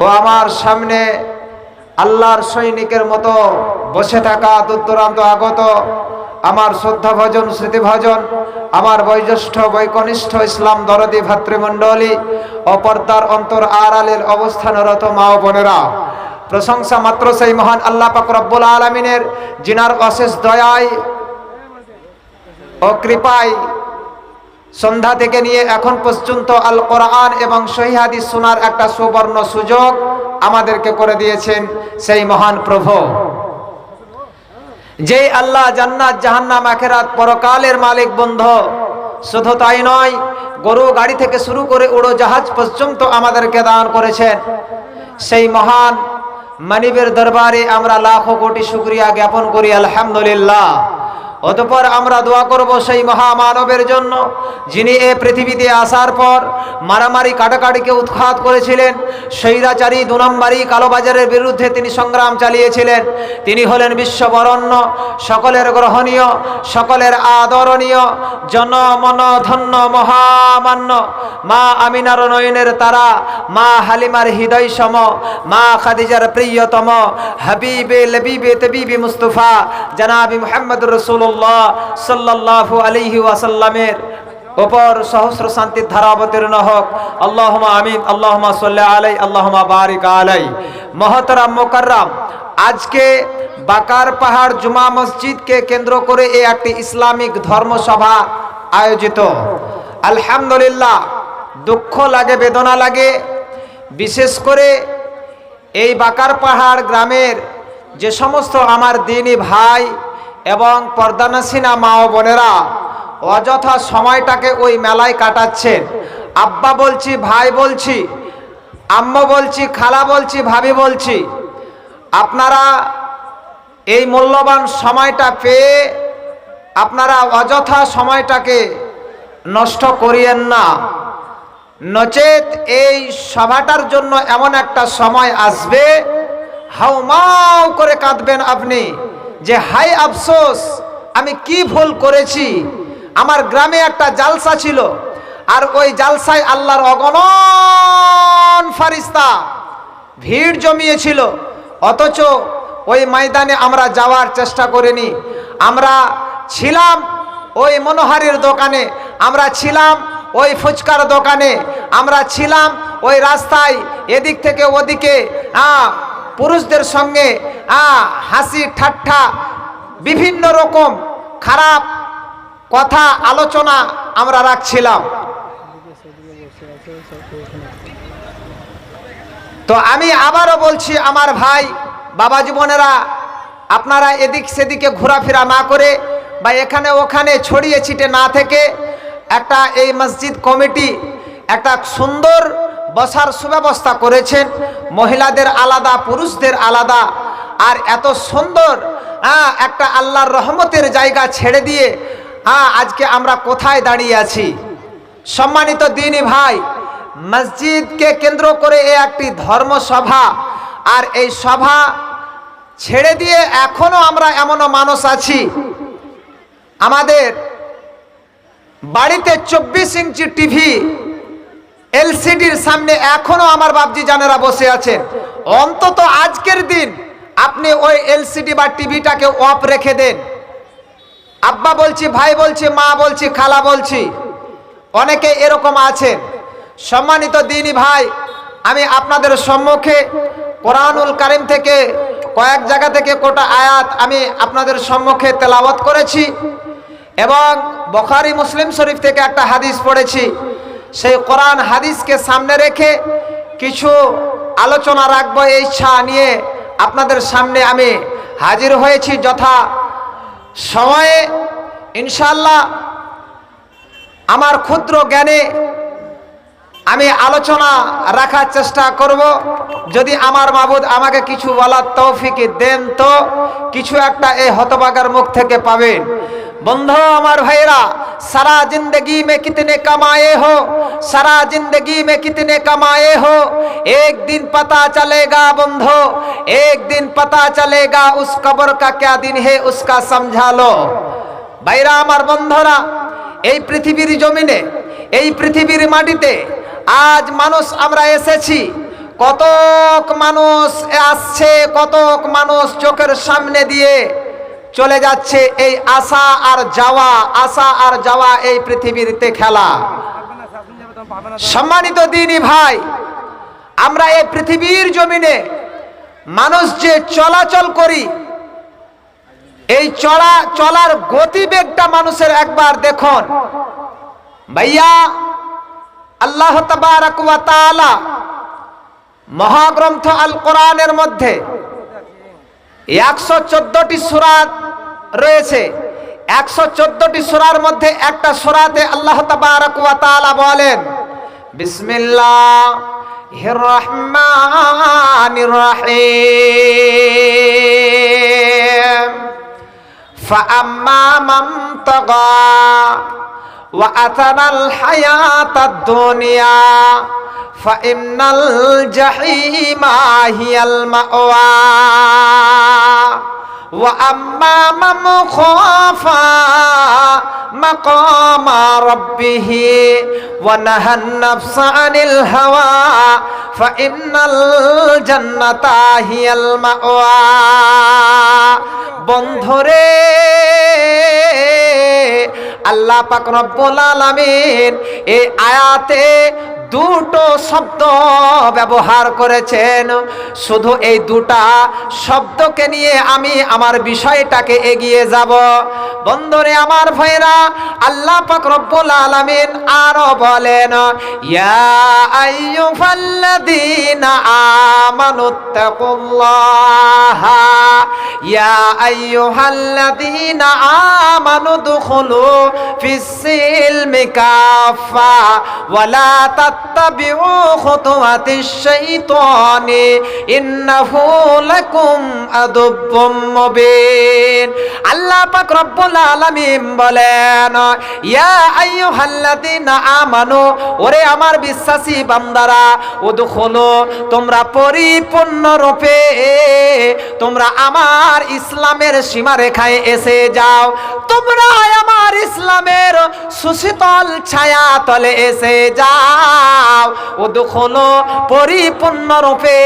ও আমার সামনে আল্লাহর সৈনিকের মতো বসে থাকা দূরদূরান্ত আগত, আমার শ্রদ্ধা ভজন স্মৃতি ভজন আমার বয়োজ্যেষ্ঠ বৈকনিষ্ঠ ইসলাম দরদি ভাতৃমণ্ডলী, অপর্দার অন্তর আর আড়ালের অবস্থানরত মা বোনেরা। প্রশংসা মাত্র সেই মহান আল্লাহ পাক রব্বুল আলমিনের জিনার অশেষ দয়ায় ও কৃপায় সন্ধ্যা থেকে নিয়ে এখন পর্যন্ত আল কোরআন এবং সহিহাদি শোনার একটা সুবর্ণ সুযোগ আমাদেরকে করে দিয়েছেন সেই মহান প্রভু। যে আল্লাহ জান্নাত, জাহান্নাম, আখেরাত পরকালের মালিক বন্ধ, শুধু তাই নয়, গরু গাড়ি থেকে শুরু করে উড়ো জাহাজ পর্যন্ত আমাদেরকে দান করেছেন। সেই মহান মানিবের দরবারে আমরা লাখো কোটি শুক্রিয়া জ্ঞাপন করি, আলহামদুলিল্লাহ। অতপর আমরা দোয়া করব সেই মহামানবের জন্য, যিনি এ পৃথিবীতে আসার পর মারামারি কাটাকাটিকে উৎখাত করেছিলেন, স্বৈরাচারী দু কালোবাজারের বিরুদ্ধে তিনি সংগ্রাম চালিয়েছিলেন। তিনি হলেন বিশ্ববরণ্য, সকলের গ্রহণীয়, সকলের আদরণীয় জনমন ধন্য মহামান্য। মা আমিনার নয়নের তারা, মা হালিমার হৃদয় সম, মা খাদিজার প্রিয়তম, হাবিবে, লবিবে, তবিবে মুস্তফা, জনাবি মোহাম্মদ রসুল্লাহ সাল্লাল্লাহু আলাইহি ওয়াসাল্লামের ওপর সহস্র শান্তির ধারা অবতীর্ণ হোক। আল্লাহুমা আমিন আল্লাহুমা সাল্লি আলাই আল্লাহুমা বারিক আলাই মহতরাম মোকাররাম, আজকে বাকার পাহাড় জুমা মসজিদকে কেন্দ্র করে এ একটি ইসলামিক ধর্মসভা আয়োজিত। আলহামদুলিল্লাহ, দুঃখ লাগে, বেদনা লাগে। বিশেষ করে এই বাকার পাহাড় গ্রামের যে সমস্ত আমার দিনী ভাই এবং পর্দানাসিনা মা ও বোনেরা অযথা সময়টাকে ওই মেলায় কাটাচ্ছেন। আব্বা বলছি, ভাই বলছি, আম্মা বলছি, খালা বলছি, ভাবি বলছি, আপনারা এই মূল্যবান সময়টা পেয়ে আপনারা অযথা সময়টাকে নষ্ট করিয়েন না। নচেত এই সভাটার জন্য এমন একটা সময় আসবে, হাউমাউ করে কাঁদবেন আপনি। যে হাই আফসোস আমি কি ভুল করেছি? আমার গ্রামে একটা জালসা ছিল আর ওই জালসায় আল্লাহর অগণন ফারিস্তা ভিড় জমিয়েছিল। অথচ ওই ময়দানে আমরা যাওয়ার চেষ্টা করিনি। আমরা ছিলাম ওই মনোহারির দোকানে আমরা ছিলাম ওই ফুচকার দোকানে আমরা ছিলাম ওই রাস্তায় এদিক থেকে ওদিকে। আহ, পুরুষদের সঙ্গে আহ, হাসি ঠাট্টা বিভিন্ন রকম খারাপ কথা আলোচনা আমরা রাখছিলাম। তো আমি আবারও বলছি আমার ভাই বাবা জীবনেরা আপনারা এদিক সেদিকে ঘোরাফেরা না করে বা এখানে ওখানে ছড়িয়ে ছিটে না থেকে একটা এই মসজিদ কমিটি একটা সুন্দর বসার সুব্যবস্থা করেছেন। মহিলাদের আলাদা পুরুষদের আলাদা। আর এত সুন্দর আহ, একটা আল্লাহর রহমতের জায়গা ছেড়ে দিয়ে হ্যাঁ আজকে আমরা কোথায় দাঁড়িয়ে আছি? সম্মানিত দিনী ভাই মসজিদকে কেন্দ্র করে এ একটি ধর্মসভা আর এই সভা ছেড়ে দিয়ে এখনও আমরা এমনও মানুষ আছি। আমাদের বাড়িতে চব্বিশ ইঞ্চি টিভি এলসিডির সামনে এখনও আমার বাপজি জানেরা বসে আছেন। অন্তত আজকের দিন আপনি ওই এলসিডি বা টিভিটাকে অফ রেখে দেন। আব্বা বলছি, ভাই বলছি, মা বলছি, খালা বলছি, অনেকে এরকম আছেন। সম্মানিত দিনী ভাই, আমি আপনাদের সম্মুখে কোরআনুল কারিম থেকে কয়েক জায়গা থেকে কোটা আয়াত আমি আপনাদের সম্মুখে তেলাওয়াত করেছি এবং বখারি মুসলিম শরীফ থেকে একটা হাদিস পড়েছি। সেই কোরআন হাদিসকে সামনে রেখে কিছু আলোচনা রাখব এই ইচ্ছা নিয়ে আপনাদের সামনে আমি হাজির হয়েছি যথা সময়ে ইনশাল্লাহ আমার ক্ষুদ্র জ্ঞানে আমি আলোচনা রাখার চেষ্টা করব। যদি আমার মাবুদ আমাকে কিছু বলার তৌফিক দেন তো কিছু একটা এই হতবাগার মুখ থেকে পাবেন। বন্ধু আমার ভাইরা সারা जिंदगी में कितने कमाए हो सारा जिंदगी में कितने कमाए हो एक दिन पता चलेगा बंधो एक दिन पता चलेगा उस कब्र का क्या दिन है उसका समझा लो ভাইরা আমার বন্ধুরা এই পৃথিবীর জমিনে এই পৃথিবীর মাটিতে আজ মানুষ আমরা এসেছি কতক মানুষ আসছে কতক মানুষ চোখের সামনে দিয়ে চলে যাচ্ছে এই আসা আর যাওয়া, আসা আর যাওয়া এই পৃথিবীতে খেলা। সম্মানিত দিনী ভাই, আমরা এই পৃথিবীর জমিনে মানুষ যে চলাচল করি, এই চলা, চলার গতিবেগটা মানুষের একবার দেখুন। ভাইয়া, আল্লাহ ওয়া মহাগ্রন্থ আল কোরআনের মধ্যে একশো চোদ্দটি সুরাত রয়েছে একশো চোদ্দটি সুরার মধ্যে একটা সুরাতে আল্লাহ তাবারাক ওয়া তাআলা বলেন বিসমিল্লাহ রহমানির রহিম فأما من طغى وأثر الحياة الدنيا فإن الجحيم هي المأوى وأما من خاف مقام ربه ونهى النفس عن الهوى فإن الجنة هي المأوى বন্ধরে আল্লাহ পাক রব্বুল আলামিন এই আয়াতে দুটো শব্দ ব্যবহার করেছেন। শুধু এই দুটা শব্দকে নিয়ে আমি আমার বিষয়টাকে এগিয়ে যাব। বন্ধুরে, আমার ভাইরা আল্লাহ পাক রব্বুল আলামিন আরও বলেন, ইয়া আইয়ুহাল্লাযীনা আমানুত্তাকুল্লাহা ইয়া আইয়ুহাল্লাযীনা আমানু দুখুলু ফিস-সিলমি কাফা ওয়ালা তাত্তাবিউ খুতুওয়াতিশ শাইতানি ইন্নাহু লাকুম আদুব্বুম মুবিন। আল্লাহ পাক রব্বুল আলামিন বলেন, ইয়া আমানু, ওরে আমার বিশ্বাসী বান্দারা, উদখুলু, তোমরা পরিপূর্ণ রূপে, তোমরা আমার ইসলামের সীমারেখায় এসে যাও তোমরা আমার ইসলামের সুশীতল ছায়া তলে এসে যাও। উদখুলু পরিপূর্ণ রূপে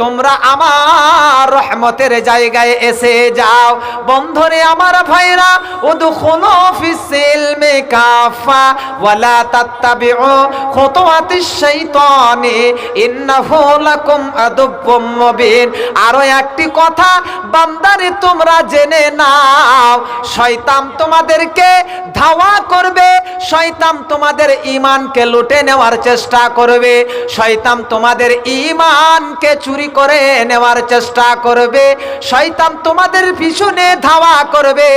তোমরা আমার রহমতের জায়গায় এসে যাও। বন্ধরে, আমার ভাইরা উদখুলু ফিসিলমি কাফা ওয়ালা তাত্তাবিউ খুতুওয়াতিশ শাইতানি, ইন্নাহু লাকুম আদুব্বুম মুবিন। আরও একটি কথা, বান্দারে, তোমরা জেনে নাও, শয়তান তোমাদেরকে ধাওয়া করবে, শয়তান তোমাদের ঈমানকে লুটে নেওয়ার চেষ্টা করবে, শয়তান তোমাদের ইমানকে চুরি করে নেওয়ার চেষ্টা করবে, শয়তান তোমাদের পিছনে ধাওয়া করবে,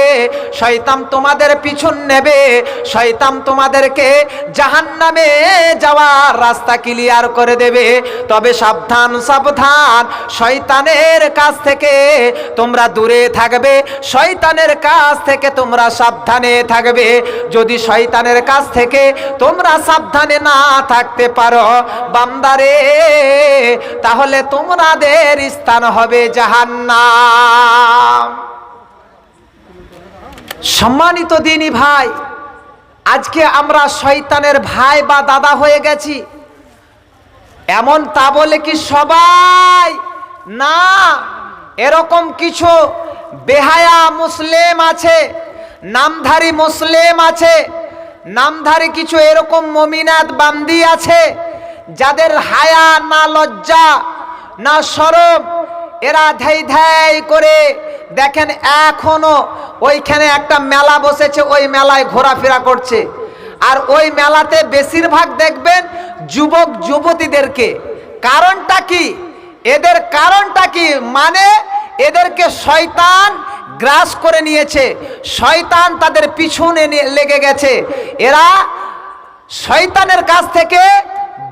শয়তান তোমাদের পিছন নেবে, শয়তান তোমাদেরকে জাহান্নামে যাওয়ার রাস্তা ক্লিয়ার করে দেবে। তবে সাবধান সাবধান, শয়তানের কাছ থেকে তোমরা দূরে থাকবে, শয়তানের কাছ থেকে তোমরা সাবধানে থাকবে। যদি শয়তানের কাছ থেকে তোমরা সাবধানে না থাকতে পারো, বান্দারে, তাহলে তোমাদের স্থান হবে জাহান্নাম। সম্মানিত দিনী ভাই, আজকে আমরা শয়তানের ভাই বা দাদা হয়ে গেছি। এমন তা বলে কি সবাই, না, এরকম কিছু বেহায়া মুসলিম আছে নামধারী মুসলিম আছে, নামধারী কিছু এরকম মমিনাত বান্দি আছে, যাদের হায়া না লজ্জা, না সরম, এরা ধাই ধাই করে, দেখেন এখনও ওইখানে একটা মেলা বসেছে, ওই মেলায় ঘোরাফেরা করছে। আর ওই মেলাতে বেশিরভাগ দেখবেন যুবক যুবতীদেরকে। কারণটা কি? এদের কারণটা কি? মানে এদেরকে শয়তান গ্রাস করে নিয়েছে। শয়তান তাদের পিছনে লেগে গেছে। এরা শয়তানের কাছ থেকে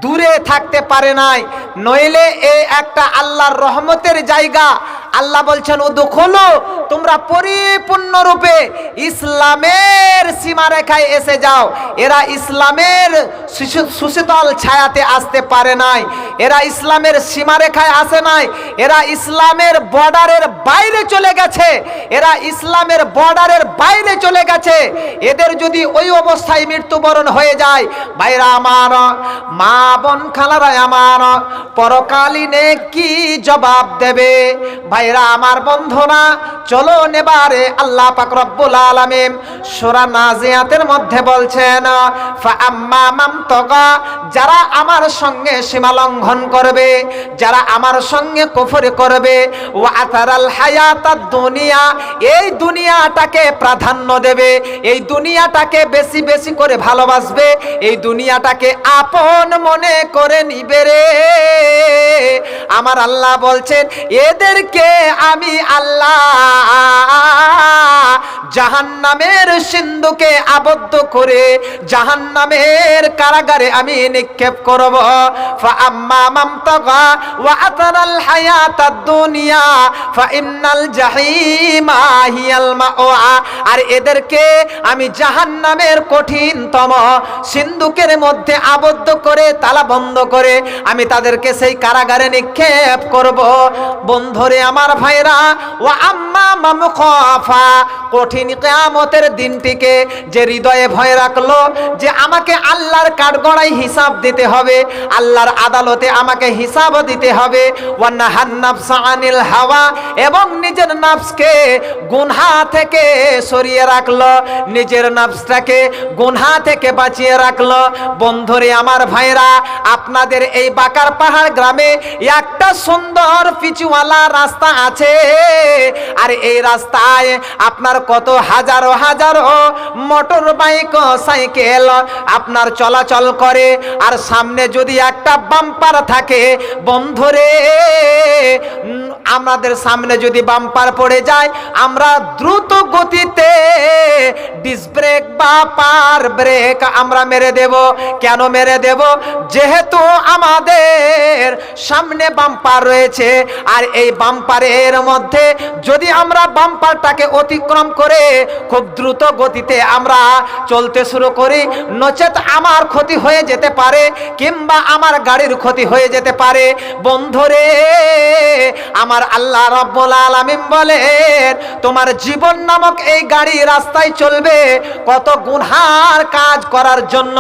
দূরে থাকতে পারে নাই। নইলে এ একটা আল্লাহর রহমতের জায়গা আল্লাহ বলছেন ও দখলো তোমরা পরিপূর্ণরূপে ইসলামের সীমারেখায় এসে যাও। এরা ইসলামের সুশী- সুশীতল ছায়াতে আসতে পারে নাই। এরা ইসলামের সীমারেখায় আসে নাই। এরা ইসলামের বর্ডারের বাইরে চলে গেছে। এরা ইসলামের বর্ডারের বাইরে চলে গেছে। এদের যদি ওই অবস্থায় মৃত্যুবরণ হয়ে যায়, ভাইরা আমার, মা বোন খালারা আমার, পরকালীনে কি জবাব দেবে? ভাইরা আমার বন্ধুরা, চলো নেবারে আল্লাহ পাক রব্বুল আলামিন সূরা নাজিয়াতের মধ্যে বলছেন আম্মা মাম তগা যারা আমার সঙ্গে সীমা লঙ্ঘন করবে, যারা আমার সঙ্গে কুফর করবে ও আতারাল হায়াতাদ দুনিয়া এই দুনিয়াটাকে প্রাধান্য দেবে, এই দুনিয়াটাকে বেশি বেশি করে ভালোবাসবে, এই দুনিয়াটাকে আপন মনে করে নিবে রে। আমার আল্লাহ বলছেন, এদেরকে আমি আল্লাহ। জাহান্নামের সিন্ধুকে আবদ্ধ করে জাহান্নামের কারাগারে আমি নিক্ষেপ করব। আর এদেরকে আমি জাহান্নামের কঠিনতম সিন্ধুকের মধ্যে আবদ্ধ করে তালা বন্ধ করে আমি তাদেরকে সেই কারাগারে নিক্ষেপ করব। বন্ধরে আমার ভাইরা ও আম্মা কঠিন কেয়ামতের দিনটিকে যে হৃদয়ে ভয় রাখল, যে আমাকে আল্লাহর কাঠগড়াই হিসাব দিতে হবে, আল্লাহর আদালতে আমাকে হিসাব দিতে হবে আনিল হাওয়া, এবং নিজের নাফসকে গুনহা থেকে সরিয়ে রাখল, নিজের নাফসটাকে গুনহা থেকে বাঁচিয়ে রাখল। বন্ধুরে আমার ভাইরা, আপনাদের এই বাকার পাহাড় গ্রামে একটা সুন্দর পিচুওয়ালা রাস্তা আছে। আর এই রাস্তায় আপনার কত হাজারো হাজারো মোটর বাইক, সাইকেল আপনার চলাচল করে। আর সামনে যদি একটা বাম্পার থাকে, বন্ধুরে আমাদের সামনে যদি বাম্পার পড়ে যায়, আমরা দ্রুত গতিতে ডিস ব্রেক বা পার ব্রেক আমরা মেরে দেব। কেন মেরে দেব? যেহেতু আমাদের সামনে বাম্পার রয়েছে, আর এই বাম্পারের মধ্যে যদি আমরা বাম্পারটাকে অতিক্রম করে খুব দ্রুত গতিতে আমরা চলতে শুরু করি, নচেত আমার ক্ষতি হয়ে যেতে পারে, কিংবা আমার গাড়ির ক্ষতি হয়ে যেতে পারে। বন্ধুরে আমার আল্লাহ রব্বুল আলামিন বলেন, তোমার জীবন নামক এই গাড়ি রাস্তায় চলবে। কত গুনহার কাজ করার জন্য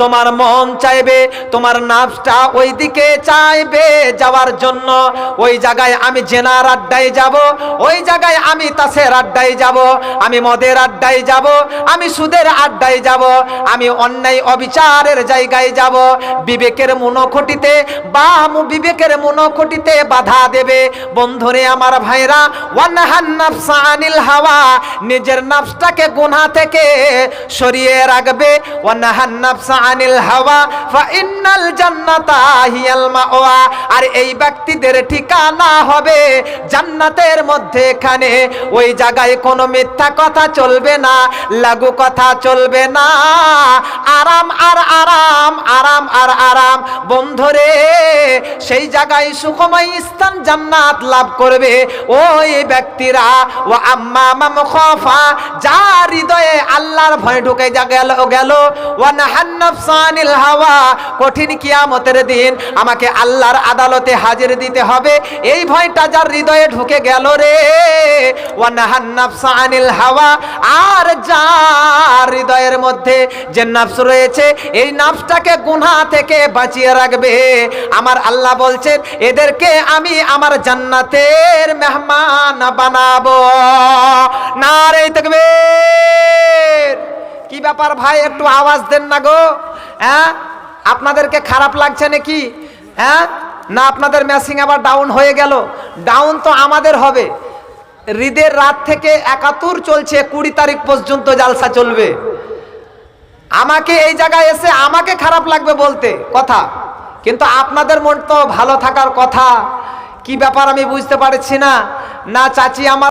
তোমার মন চাইবে, তোমার নাফসটা ওই দিকে চাইবে যাওয়ার জন্য। ওই জায়গায় আমি জেনার আড্ডায় যাব, ওই জায়গায় আমি তাসের আড্ডায় যাব, আমি মদের আড্ডায় যাব, আমি সুদের আড্ডায় যাব, আমি অন্যায় অবিচারের জায়গায় যাব। বিবেকের মনোখটিতে বা বিবেকের মনোখটিতে বাধা দেবে। বন্ধুরে আমার ভাইরা, ওয়ানহান নাফসা আনিল হাওয়া, নিজের নাফসটাকে গুনাহ থেকে সরিয়ে রাখবে। ওয়ানহান নাফসা আনিল হাওয়া ফা ইন্নাল জান্নাতা হিয়াল মাওয়া। আর এই ব্যক্তিদের ঠিকানা হবে জান্নাতের মধ্যে এখানে ওই জায়গায় কোনো মিথ্যা কথা চলবে না, লাগু কথা চলবে না। আরাম আর আরাম আরাম আর আরাম। বন্ধুরে, সেই জায়গায় সুখময় স্থান জান্নাত লাভ করবে। ওই ব্যক্তিরা, ও আম্মা মাম খফা যার হৃদয়ে আল্লাহর ভয় ঢুকে যা গেল গেল। ও নাহান্নাফসানিল হাওয়া। কঠিন কিয়ামতের দিন আমাকে আল্লাহর আদালতে হাজির দিতে হবে। এই ভয়টা যার হৃদয়ে ঢুকে গেল রে। ও নাহান্নাফসানিল হাওয়া। আর যার হৃদয়ের মধ্যে যে নাফস রয়েছে, এই নাফসটাকে গুনাহ থেকে বাঁচিয়ে রাখবে। আমার আল্লাহ বলছেন, এদেরকে আমি আমার জান্নাতের মেহমান বানাবো। না রে তাকবীর। কি ব্যাপার ভাই, একটু আওয়াজ দেন না গো। হ্যাঁ? আপনাদেরকে খারাপ লাগছে নাকি? হ্যাঁ? না, আপনাদের ম্যাসিং আবার ডাউন হয়ে গেল। ডাউন তো আমাদের হবে। হৃদের রাত থেকে একাত্তর চলছে, কুড়ি তারিখ পর্যন্ত জালসা চলবে। আমাকে এই জায়গায় এসে আমাকে খারাপ লাগবে বলতে, কথা। কিন্তু আপনাদের মন তো ভালো থাকার কথা। কি ব্যাপার আমি বুঝতে পারছি না। না চাচি আমার